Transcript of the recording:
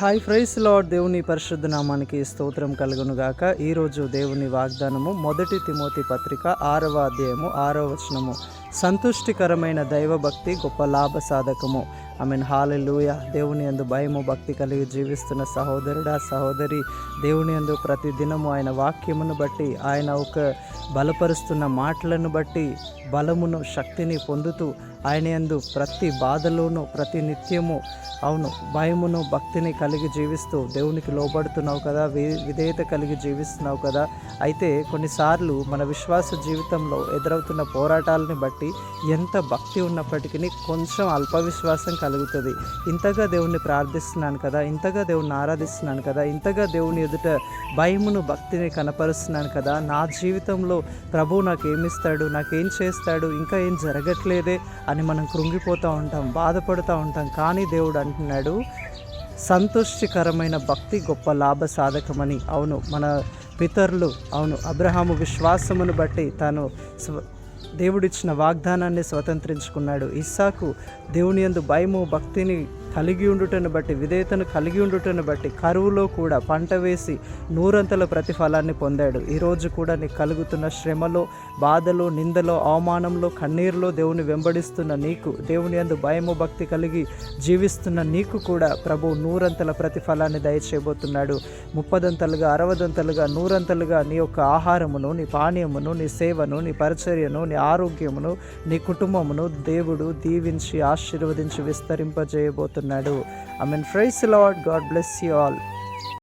Hi fries lord దేవుని పరిశుద్ధ నామానికి స్తోత్రం కలుగును గాక ఈరోజు దేవుని వాగ్దానము మొదటి తిమోతి పత్రిక ఆరవ అధ్యాయము ఆరవ వచనము. సంతుష్టికరమైన దైవభక్తి గొప్ప లాభ సాధకము. I mean hallelujah. దేవుని యందు భయము భక్తి కలిగి జీవిస్తున్న సహోదరుడా సహోదరి దేవుని యందు ప్రతి దినము ఆయన వాక్యమును బట్టి ఆయన ఒక బలపరుస్తున్న మాటలను బట్టి బలమును శక్తిని పొందుతూ ఆయన ఎందు ప్రతి బాధలోనూ ప్రతి నిత్యము అవును భయమును భక్తిని కలిగి జీవిస్తూ దేవునికి లోబడుతున్నావు కదా వి- విధేయత కలిగి జీవిస్తున్నావు కదా. అయితే కొన్నిసార్లు మన విశ్వాస జీవితంలో ఎదురవుతున్న పోరాటాలని బట్టి ఎంత భక్తి ఉన్నప్పటికీ కొంచెం అల్ప విశ్వాసం కలుగుతుంది. ఇంతగా దేవుణ్ణి ప్రార్థిస్తున్నాను కదా ఇంతగా దేవుణ్ణి ఆరాధిస్తున్నాను కదా ఇంతగా దేవుని ఎదుట భయమును భక్తిని కనపరుస్తున్నాను కదా నా జీవితంలో ప్రభు నాకు ఏమిస్తాడు నాకేం చేస్తాడు ఇంకా ఏం జరగట్లేదే అని మనం కృంగిపోతూ ఉంటాం బాధపడుతూ ఉంటాం. కానీ దేవుడు అంటున్నాడు సంతుష్టికరమైన భక్తి గొప్ప లాభ సాధకమని. అవును మన పితరులు అవును అబ్రహాము విశ్వాసమును బట్టి తాను స్వ దేవుడిచ్చిన వాగ్దానాన్ని స్వతంత్రించుకున్నాడు. ఇస్సాకు దేవుని యందు భయము భక్తిని కలిగి ఉండుటను బట్టి విధేయతను కలిగి ఉండుటను బట్టి కరువులో కూడా పంట వేసి నూరంతల ప్రతిఫలాన్ని పొందాడు. ఈరోజు కూడా నీకు కలుగుతున్న శ్రమలో బాధలో నిందలో అవమానంలో కన్నీరులో దేవుని వెంబడిస్తున్న నీకు దేవుని యందు భయము భక్తి కలిగి జీవిస్తున్న నీకు కూడా ప్రభు నూరంతల ప్రతిఫలాన్ని దయచేయబోతున్నాడు. ముప్పదంతలుగా అరవదంతలుగా నూరంతలుగా నీ యొక్క ఆహారమును నీ పానీయమును నీ సేవను నీ పరిచర్యను నీ ఆరోగ్యమును నీ కుటుంబమును దేవుడు దీవించి ఆశీర్వదించి విస్తరింపజేయబోతున్నాడు. చేస్తున్నాడు I mean praise Lord God bless you all